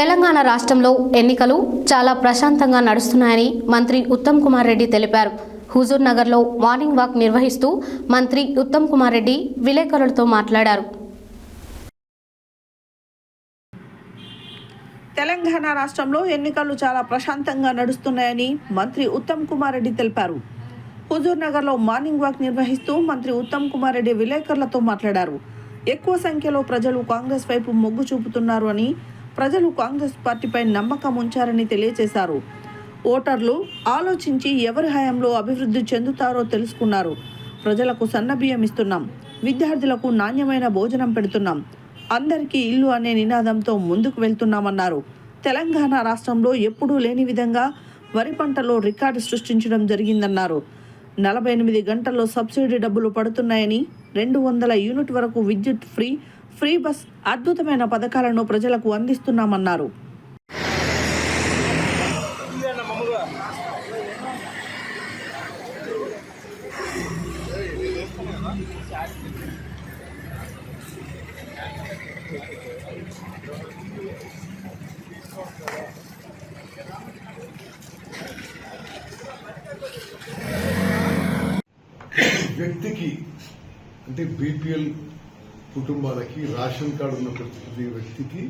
తెలంగాణ రాష్ట్రంలో ఎన్నికలు చాలా ప్రశాంతంగా నడుస్తున్నాయని మంత్రి ఉత్తమ్ కుమార్ రెడ్డి తెలిపారు. హుజూర్ నగర్లో మార్నింగ్ వాక్ నిర్వహిస్తూ మంత్రి ఉత్తమ్ కుమార్ రెడ్డి విలేకరులతో మాట్లాడారు. తెలంగాణ రాష్ట్రంలో ఎన్నికలు చాలా ప్రశాంతంగా నడుస్తున్నాయని మంత్రి ఉత్తమ్ కుమార్ రెడ్డి తెలిపారు. హుజూర్ నగర్లో మార్నింగ్ వాక్ నిర్వహిస్తూ మంత్రి ఉత్తమ్ కుమార్ రెడ్డి విలేకరులతో మాట్లాడారు. ఎక్కువ సంఖ్యలో ప్రజలు కాంగ్రెస్ వైపు మొగ్గు చూపుతున్నారు అని ప్రజలు కాంగ్రెస్ పార్టీపై నమ్మకం ఉంచారని తెలియజేశారు. ఓటర్లు ఆలోచించి ఎవరి హయాంలో అభివృద్ధి చెందుతారో తెలుసుకున్నారు. ప్రజలకు సన్నబియ్యం ఇస్తున్నాం. విద్యార్థులకు నాణ్యమైన భోజనం పెడుతున్నాం. అందరికీ ఇల్లు అనే నినాదంతో ముందుకు వెళ్తున్నామన్నారు. తెలంగాణ రాష్ట్రంలో ఎప్పుడూ లేని విధంగా వరి పంటలో రికార్డు సృష్టించడం జరిగిందన్నారు. నలభై ఎనిమిది గంటల్లో సబ్సిడీ డబ్బులు పడుతున్నాయని రెండు వందల యూనిట్ వరకు విద్యుత్ ఫ్రీ ఫ్రీ బస్ అద్భుతమైన పథకాలను ప్రజలకు అందిస్తున్నామన్నారు. వ్యక్తికి అంటే బీపీఎల్ కుటుంబాలకి రేషన్ కార్డు ఉన్న ప్రతి వ్యక్తికి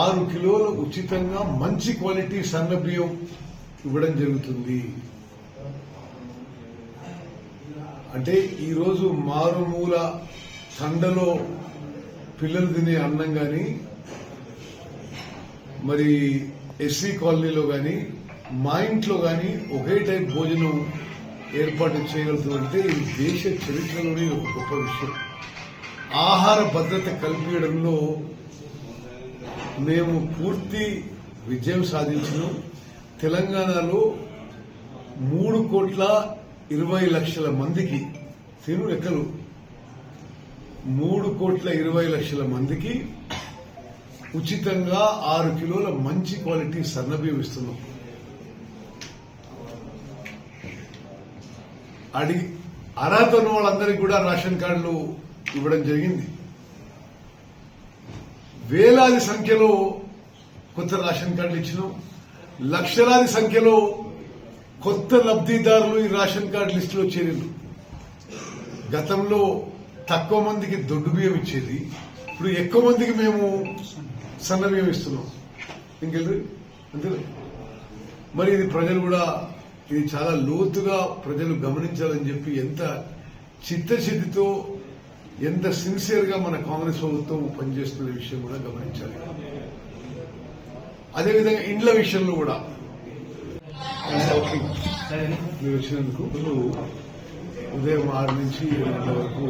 ఆరు కిలోలు ఉచితంగా మంచి క్వాలిటీ సన్న బియ్యం ఇవ్వడం జరుగుతుంది. అంటే ఈరోజు మారుమూల సండలో పిల్లలు తినే అన్నం కానీ మరి ఎస్సీ కాలనీలో కానీ మా ఇంట్లో కానీ ఒకే టైప్ భోజనం ఏర్పాటు చేయగలుగుతుందంటే ఇది దేశ చరిత్రలోనే ఒక గొప్ప విషయం. ఆహార భద్రత కల్పించడంలో మేము పూర్తి విజయం సాధించినాం. తెలంగాణలో మూడు కోట్ల ఇరవై లక్షల మందికి తిను లెక్కలు. మూడు కోట్ల ఇరవై లక్షల మందికి ఉచితంగా ఆరు కిలోల మంచి క్వాలిటీ సన్నబియ్యం ఇస్తున్నాం. అడిగి అర్హత ఉన్న వాళ్ళందరికీ కూడా రేషన్ కార్డులు ఇవ్వడం జరిగింది. వేలాది సంఖ్యలో కొత్త రేషన్ కార్డులు ఇచ్చినాం. లక్షలాది సంఖ్యలో కొత్త లబ్ధిదారులు ఈ రేషన్ కార్డు లిస్టులో చేరిండ్రు. గతంలో తక్కువ మందికి దొడ్డు బియ్యం ఇచ్చేది ఇప్పుడు ఎక్కువ మందికి మేము సన్న బియ్యం ఇస్తున్నాం. ఇంకెళ్ళి అంతే మరి ఇది ప్రజలు కూడా ఇది చాలా లోతుగా ప్రజలు గమనించాలని చెప్పి ఎంత చిత్తశుద్ధితో ఎంత సిన్సియర్గా మన కాంగ్రెస్ ప్రభుత్వం పనిచేస్తున్న విషయం కూడా గమనించాలి. అదేవిధంగా ఇండ్ల విషయంలో కూడా. మీరు వచ్చినందుకు ఉదయం ఆరు నుంచి ఏడు వరకు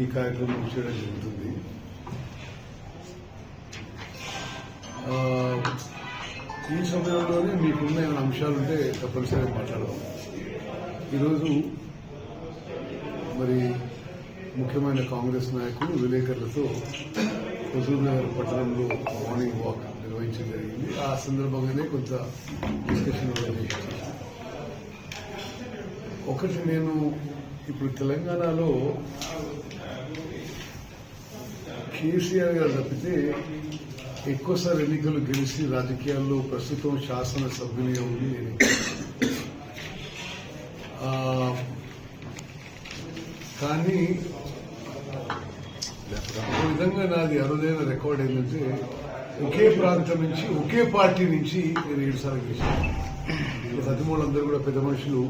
ఈ కార్యక్రమం చేయడం జరుగుతుంది. ఈ సమయంలోనే మీకున్న ఏమైనా అంశాలుంటే తప్పనిసరిగా మాట్లాడదాం. ఈరోజు మరి ముఖ్యమైన కాంగ్రెస్ నాయకులు విలేకరులతో హుజూర్ నగర్ పట్టణంలో మార్నింగ్ వాక్ నిర్వహించడం జరిగింది. ఆ సందర్భంగానే కొంత డిస్కషన్ ఒకటి నేను ఇప్పుడు తెలంగాణలో కేసీఆర్ గారు తప్పితే ఎక్కువసారి ఎన్నికలు గెలిచి రాజకీయాల్లో ప్రస్తుతం శాసన సభ్యునిగా ఉంది నేను కానీ ఒక విధంగా నాది అరుదైన రికార్డ్ ఏంటంటే ఒకే ప్రాంతం నుంచి ఒకే పార్టీ నుంచి నేను ఏడుసార్లు గెలిచాను. సతిమూలందరూ కూడా పెద్ద మనుషులు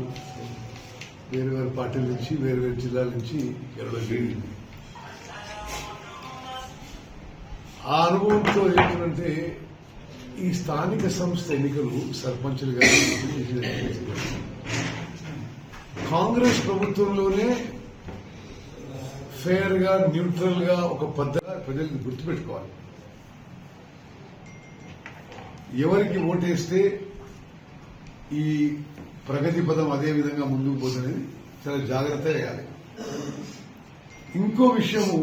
వేరు వేరు పార్టీల నుంచి వేరు వేరు జిల్లాల నుంచి గెలవడం ఆ అనుభవంతో ఏంటంటే ఈ స్థానిక సంస్థ ఎన్నికలు సర్పంచులు కానీ కాంగ్రెస్ ప్రభుత్వంలోనే ఫేర్గా న్యూట్రల్గా ఒక పద్ధతిగా ప్రజలకు గుర్తుపెట్టుకోవాలి. ఎవరికి ఓటేస్తే ఈ ప్రగతి పదం అదే విధంగా ముందుకు పోతుంది. చాలా జాగ్రత్త వేయాలి ఇంకో విషయము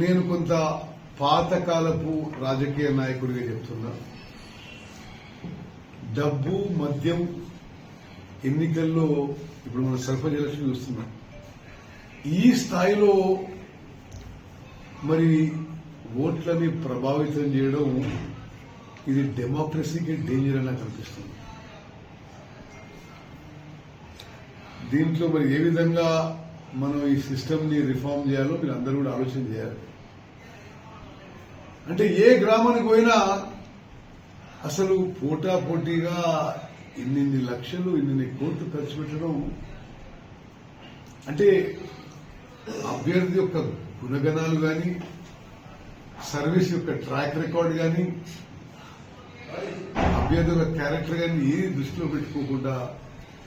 నేను కొంత పాతకాలపు రాజకీయ నాయకుడిగా చెప్తున్నా. డబ్బు మద్యం ఎన్నికల్లో ఇప్పుడు మనం సర్పంచ్ ఎలక్షన్ చూస్తున్నాం. ఈ స్థాయిలో మరి ఓట్లని ప్రభావితం చేయడం ఇది డెమోక్రసీకి డేంజర్ అని కనిపిస్తుంది. దీంట్లో మరి ఏ విధంగా మనం ఈ సిస్టమ్ని రిఫార్మ్ చేయాలో మీరు అందరూ కూడా ఆలోచన చేయాలి. అంటే ఏ గ్రామానికి పోయినా అసలు పోటా పోటీగా ఇన్నిన్ని లక్షలు ఇన్నిన్ని కోట్లు ఖర్చు పెట్టడం అంటే అభ్యర్థి యొక్క గుణగణాలు కానీ సర్వీస్ యొక్క ట్రాక్ రికార్డ్ కానీ అభ్యర్థుల క్యారెక్టర్ కానీ ఏది దృష్టిలో పెట్టుకోకుండా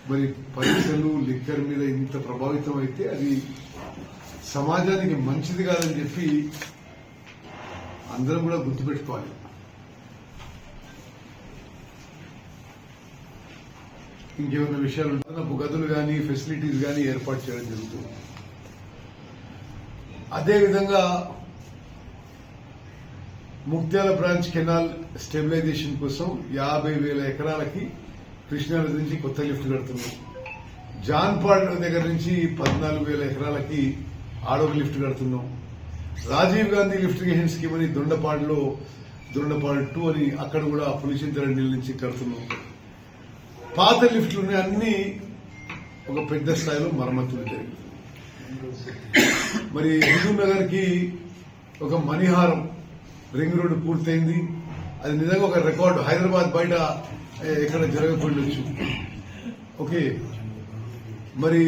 మరి పరీక్షలు లిక్కర్ మీద ఇంత ప్రభావితం అయితే అది సమాజానికి మంచిది కాదని చెప్పి అందరం కూడా గుర్తుపెట్టుకోవాలి. ఇంకేమైనా విషయాలు ఉంటున్న గదులు కానీ ఫెసిలిటీస్ కానీ ఏర్పాటు చేయడం జరుగుతుంది. అదేవిధంగా ముక్త్యాల బ్రాంచ్ కెనాల్ స్టెబిలైజేషన్ కోసం యాభై వేల ఎకరాలకి కృష్ణానది నుంచి కొత్త లిఫ్ట్ కడుతున్నాం. జాన్పాడ్ దగ్గర నుంచి పద్నాలుగు వేల ఎకరాలకి ఆడొక లిఫ్ట్ కడుతున్నాం. Rajiv Gandhi lift irrigation scheme అని దొండపాడులో దొండపాడు టూ అని అక్కడ కూడా పులిచింతల నీళ్ళ నుంచి కడుతున్నాం. పాత లిఫ్ట్లు ఉన్నాయి అన్ని ఒక పెద్ద స్థాయిలో మరమ్మతులు జరిగింది మరి హుజూర్ నగర్కి ఒక మణిహారం రింగ్ రోడ్డు పూర్తయింది. అది నిజంగా ఒక రికార్డు. హైదరాబాద్ బయట ఇక్కడ ఎక్కడ జరగకుండొచ్చు. ఓకే. మరి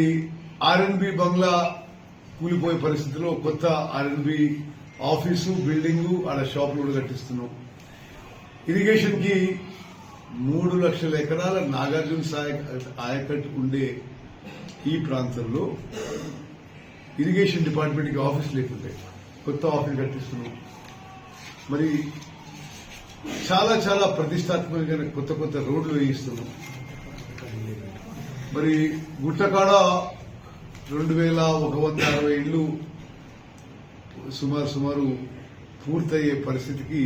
ఆర్ఎన్బి బంగ్లా కూలిపోయే పరిస్థితిలో కొత్త ఆర్ఎన్బి ఆఫీసు బిల్డింగు ఆడ షాపులు కూడా కట్టిస్తున్నాం. ఇరిగేషన్కి మూడు లక్షల ఎకరాల నాగార్జున సాయ ఆయకట్టు ఉండే ఈ ప్రాంతంలో ఇరిగేషన్ డిపార్ట్మెంట్కి ఆఫీస్ లేకుంటే కొత్త ఆఫీస్ కట్టిస్తున్నాం. మరి చాలా చాలా ప్రతిష్టాత్మకమైన కొత్త కొత్త రోడ్లు వేయిస్తున్నాం. మరి గుట్టకాడ రెండు వేల ఒక వంద అరవై ఇళ్ళు సుమారు సుమారు పూర్తయ్యే పరిస్థితికి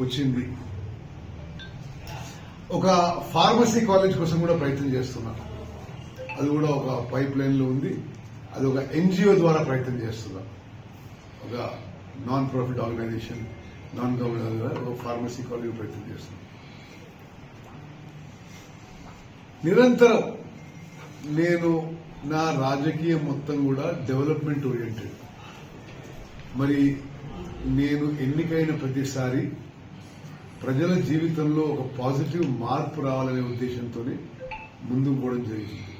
వచ్చింది. ఒక ఫార్మసీ కాలేజ్ కోసం కూడా ప్రయత్నం చేస్తున్నారు అది కూడా ఒక పైప్ లైన్లో ఉంది. అది ఒక ఎన్జిఓ ద్వారా ప్రయత్నం చేస్తున్నారు ఒక non profit organisation non government ఒక ఫార్మసీ కాలేజ్ ప్రయత్నం చేస్తున్నారు నిరంతరం నేను నా రాజకీయం మొత్తం కూడా డెవలప్మెంట్ ఓరియంటెడ్. మరి నేను ఎన్నికైన ప్రతిసారి ప్రజల జీవితంలో ఒక పాజిటివ్ మార్పు రావాలనే ఉద్దేశంతోనే ముందుకు పోవడం జరిగింది.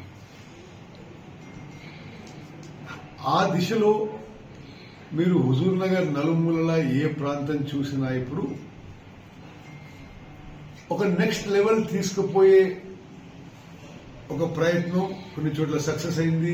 ఆ దిశలో మీరు హుజూర్ నగర్ నలుమూలలా ఏ ప్రాంతం చూసినా ఇప్పుడు ఒక నెక్స్ట్ లెవెల్ తీసుకుపోయే ఒక ప్రయత్నం కొన్ని చోట్ల సక్సెస్ అయింది.